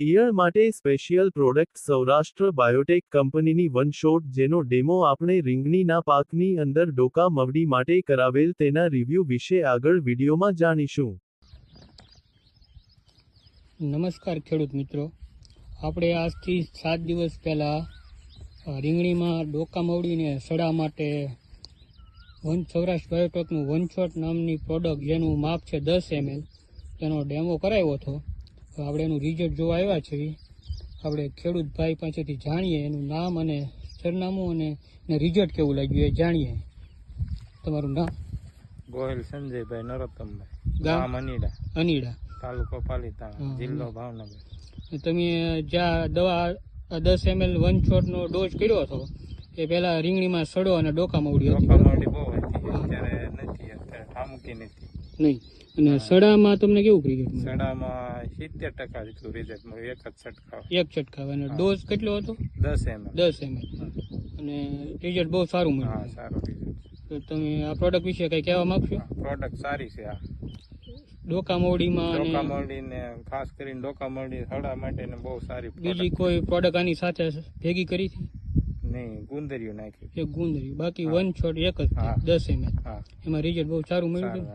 ઈયળ માટે special product Saurashtra Biotech કંપનીની વન શોટ જેનો ડેમો આપણે રીંગણીના પાકની અંદર ડોકા મવડી માટે કરાવેલ તેના રિવ્યૂ વિશે આગળ વિડીયોમાં જાણીશું. નમસ્કાર ખેડૂત મિત્રો. આપણે આજથી સાત દિવસ પહેલાં રીંગણીમાં ડોકા મવડીને સડા માટે વન સૌરાષ્ટ્ર બાયોટેકનું વનશોટ નામની પ્રોડક્ટ જેનું માપ છે દસ એમએલ. તેનો ડેમો કરાવ્યો હતો. તો આપણે એનું રિઝલ્ટ જોવા આવ્યા છીએ. આપણે ખેડૂત ભાઈ પાસેથી જાણીએ એનું નામ અને સરનામું અને એને રિઝલ્ટ કેવું લાગ્યું એ જાણીએ. તમારું નામ? ગોહિલ સંજયભાઈ નરોત્તમભાઈ ગામ? અનીડા અનીડા. તાલુકો પાલીતાણા જિલ્લો ભાવનગર. તમે જ્યાં દવા દસ એમએલ વન છોટનો ડોઝ કર્યો હતો એ પહેલા રીંગણીમાં સડો અને ડોકા મવડી હતી બહુ હતી અત્યારે નથી અત્યારે ઠામુકી નથી. નહીં. અને સડામાં તમને કેવું ક્રિકેટ સડામાં સિત્તેર ટકા જેટલું રિઝલ્ટ મળ્યું એક જ છટકાવ. એક છટકાવ અને ડોઝ કેટલો હતો? દસ એમ દસ એમ અને રિઝલ્ટ બહુ સારું હા સારું રિઝલ્ટ તો તમે આ પ્રોડક્ટ વિશે કંઈ કહેવા માંગશો? પ્રોડક્ટ સારી છે આ ડોકા મવડીમાં અને ડોકામરડી ને ખાસ કરીને ડોકામરડી હળા માટે ને બહુ સારી બીજી કોઈ પ્રોડક્ટ આની સાથે ભેગી કરી હતી નહીં ગુંદરિયું નાખ્યું એક ગુંદરિયું બાકી વન છોડ એક જ. દસ એમ હા. એમાં રિઝલ્ટ બહુ સારું મળ્યું.